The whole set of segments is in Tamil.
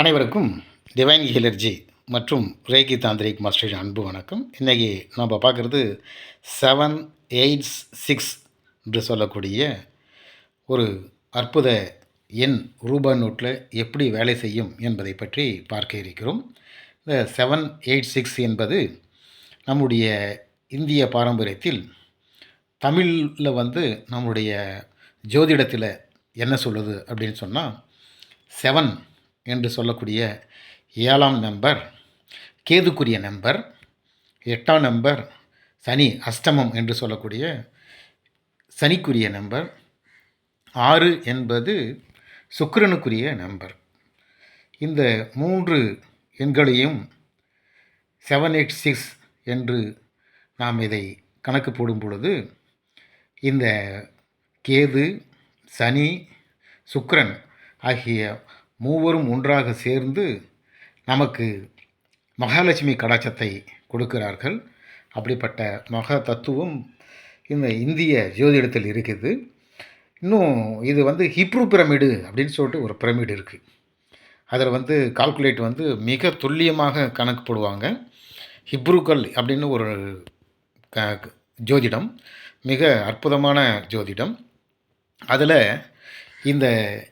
அனைவருக்கும் டிவைன் ஹிலர்ஜி மற்றும் ரேகி தாந்திரிக் மாஸ்டர் அன்பு வணக்கம். இன்றைக்கி நம்ம பார்க்குறது செவன் எயிட் சிக்ஸ் என்று சொல்லக்கூடிய ஒரு அற்புத எண் ரூபா நோட்டில் எப்படி வேலை செய்யும் என்பதை பற்றி பார்க்க இருக்கிறோம். இந்த செவன் எயிட் சிக்ஸ் என்பது நம்முடைய இந்திய பாரம்பரியத்தில் தமிழில் வந்து நம்முடைய ஜோதிடத்தில் என்ன சொல்லுது அப்படின்னு சொன்னால் செவன் என்று சொல்லக்கூடிய ஏழாம் நம்பர் கேதுக்குரிய நம்பர் எட்டாம் நம்பர் சனி அஷ்டமம் என்று சொல்லக்கூடிய சனிக்குரிய நம்பர் ஆறு என்பது சுக்கிரனுக்குரிய நம்பர். இந்த மூன்று எண்களையும் செவன் எயிட் சிக்ஸ் என்று நாம் இதை கணக்கு போடும் பொழுது இந்த கேது சனி சுக்கிரன் ஆகிய மூவரும் ஒன்றாக சேர்ந்து நமக்கு மகாலட்சுமி கடாச்சத்தை கொடுக்கிறார்கள். அப்படிப்பட்ட மகா தத்துவம் இந்த இந்திய ஜோதிடத்தில் இருக்குது. இன்னும் இது வந்து ஹிப்ரு பிரமிடு அப்படின்னு சொல்லிட்டு ஒரு பிரமிடு இருக்குது அதில் வந்து கால்குலேட் வந்து மிக துல்லியமாக கணக்கு போடுவாங்க. ஹிப்ருக்கல் அப்படின்னு ஒரு க ஜோதிடம் மிக அற்புதமான ஜோதிடம். அதில் இந்த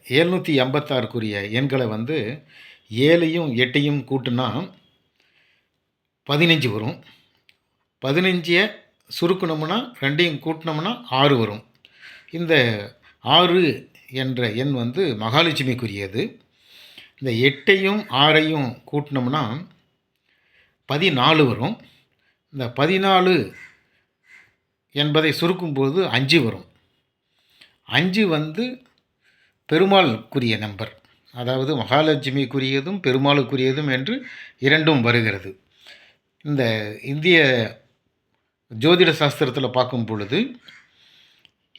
எழுநூற்றி எண்பத்தாறுக்குரிய எண்களை வந்து ஏழையும் எட்டையும் கூட்டுனா பதினஞ்சு வரும். பதினஞ்சை சுருக்கணும்னா ரெண்டையும் கூட்டினோம்னா ஆறு வரும். இந்த ஆறு என்ற எண் வந்து மகாலட்சுமிக்குரியது. இந்த எட்டையும் ஆறையும் கூட்டினோம்னா பதினாலு வரும். இந்த பதினாலு என்பதை சுருக்கும்போது அஞ்சு வரும். அஞ்சு வந்து பெருமாளுக்குரிய நம்பர். அதாவது மகாலட்சுமிக்குரியதும் பெருமாளுக்குரியதும் என்று இரண்டும் வருகிறது. இந்த இந்திய ஜோதிட சாஸ்திரத்தில் பார்க்கும் பொழுது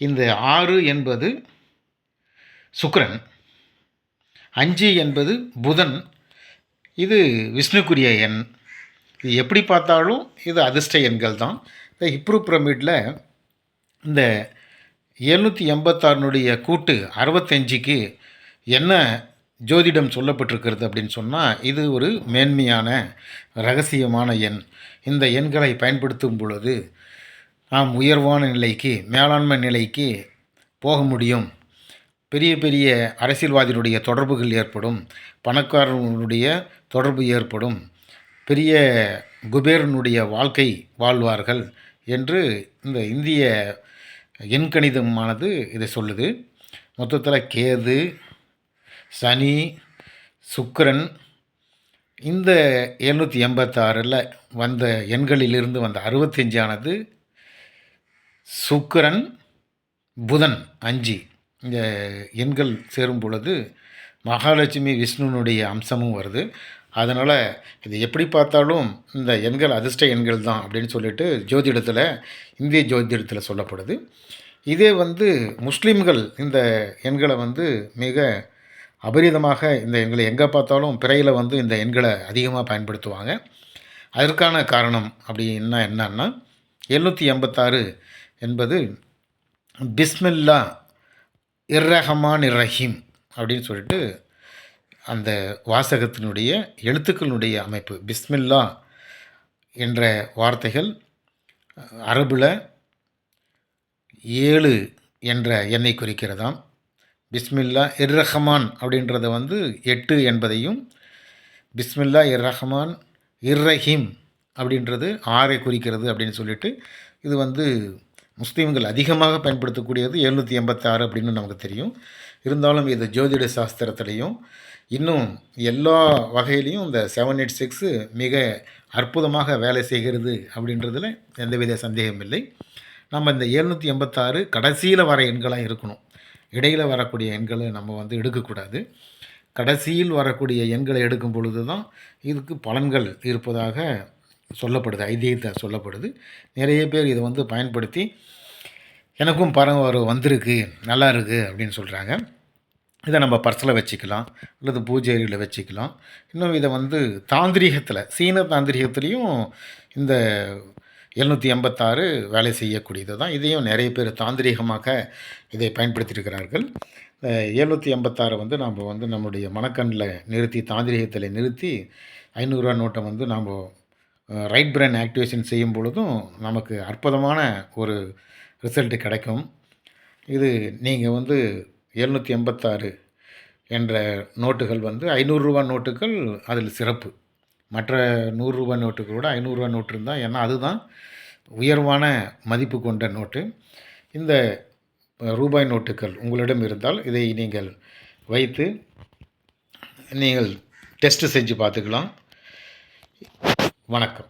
இந்த ஆறு என்பது சுக்கரன் அஞ்சு என்பது புதன் இது விஷ்ணுக்குரிய எண். இது எப்படி பார்த்தாலும் இது அதிர்ஷ்ட எண்கள் தான் இந்த ஹிப்ரு பிரமிடில் இந்த எழுநூற்றி எண்பத்தாறுனுடைய கூட்டு அறுபத்தஞ்சிக்கு என்ன ஜோதிடம் சொல்லப்பட்டிருக்கிறது அப்படின்னு சொன்னால் இது ஒரு மேன்மையான ரகசியமான எண். இந்த எண்களை பயன்படுத்தும் பொழுது நாம் உயர்வான நிலைக்கு மேலாண்மை நிலைக்கு போக முடியும். பெரிய பெரிய அரசியல்வாதியினுடைய தொடர்புகள் ஏற்படும் பணக்காரனுடைய தொடர்பு ஏற்படும் பெரிய குபேரனுடைய வாழ்க்கை வாழ்வார்கள் என்று இந்த இந்திய எண்கணிதமானது இதை சொல்லுது. மொத்தத்தில் கேது சனி சுக்கரன் இந்த எழுநூற்றி எண்பத்தாறில் வந்த எண்களிலிருந்து வந்த அறுபத்தஞ்சானது சுக்கரன் புதன் அஞ்சு. இந்த எண்கள் சேரும் பொழுது மகாலட்சுமி விஷ்ணுனுடைய அம்சமும் வருது. அதனால் இது எப்படி பார்த்தாலும் இந்த எண்கள் அதிர்ஷ்ட எண்கள் தான் அப்படின்னு சொல்லிட்டு ஜோதிடத்தில் இந்திய ஜோதிடத்தில் சொல்லப்படுது. இதே வந்து முஸ்லீம்கள் இந்த எண்களை வந்து மிக அபரிதமாக இந்த எண்களை எங்கே பார்த்தாலும் பிறையில் வந்து இந்த எண்களை அதிகமாக பயன்படுத்துவாங்க. அதற்கான காரணம் அப்படின்னா என்னன்னா எழுநூற்றி எண்பத்தாறு என்பது பிஸ்மில்லா இர்ரஹமான் இர்ரஹீம் அப்படின்னு சொல்லிட்டு அந்த வாசகத்தினுடைய எழுத்துக்களுடைய அமைப்பு. பிஸ்மில்லா என்ற வார்த்தைகள் அரபில் ஏழு என்ற எண்ணை குறிக்கிறதாம். பிஸ்மில்லா இர் ரஹமான் அப்படின்றத வந்து எட்டு என்பதையும் பிஸ்மில்லா இர் ரஹமான் இர் ரஹீம் அப்படின்றது ஆறை குறிக்கிறது அப்படின்னு சொல்லிட்டு இது வந்து முஸ்லீம்கள் அதிகமாக பயன்படுத்தக்கூடியது எழுநூற்றி எண்பத்தாறு அப்படின்னு நமக்கு தெரியும். இருந்தாலும் இது ஜோதிட சாஸ்திரத்துலேயும் இன்னும் எல்லா வகையிலையும் இந்த செவன் எயிட் சிக்ஸு மிக அற்புதமாக வேலை செய்கிறது அப்படின்றதுல எந்தவித சந்தேகம் இல்லை. நம்ம இந்த எழுநூற்றி எண்பத்தாறு கடைசியில் வர எண்களாக இருக்கணும். இடையில் வரக்கூடிய எண்களை நம்ம வந்து எடுக்கக்கூடாது. கடைசியில் வரக்கூடிய எண்களை எடுக்கும் பொழுது தான் இதுக்கு பலன்கள் இருப்பதாக சொல்லப்படுது ஐதீகத்தை சொல்லப்படுது. நிறைய பேர் இதை வந்து பயன்படுத்தி எனக்கும் பரம் ஒரு வந்திருக்கு நல்லா இருக்குது அப்படின்னு சொல்கிறாங்க இதை நம்ம பர்ஸில் வச்சுக்கலாம் அல்லது பூஜை அறையில் வச்சுக்கலாம். இன்னும் இதை வந்து தாந்திரீகத்தில் சீன தாந்திரீகத்துலேயும் இந்த எழுநூற்றி எண்பத்தாறு வேலை செய்யக்கூடியது தான். இதையும் நிறைய பேர் தாந்திரீகமாக இதை பயன்படுத்தியிருக்கிறார்கள். எழுநூற்றி எண்பத்தாறு வந்து நாம் வந்து நம்முடைய மனக்கண்ணில் நிறுத்தி தாந்திரிகத்தில் நிறுத்தி ஐநூறுரூவா நோட்டை வந்து நாம் ரைட் பிரெயின் ஆக்டிவேஷன் செய்யும் பொழுதும் நமக்கு அற்புதமான ஒரு ரிசல்ட்டு கிடைக்கும். இது நீங்கள் வந்து எழுநூற்றி எண்பத்தாறு என்ற நோட்டுகள் வந்து ஐநூறுரூவா நோட்டுகள் அதில் சிறப்பு. மற்ற நூறுரூவா நோட்டுகளை விட ஐநூறுரூவா நோட்டு இருந்தால் ஏன்னா அதுதான் உயர்வான மதிப்பு கொண்ட நோட்டு. இந்த ரூபாய் நோட்டுகள் உங்களிடம் இருந்தால் இதை நீங்கள் வைத்து நீங்கள் டெஸ்ட்டு செஞ்சு பார்த்துக்கலாம். வணக்கம்.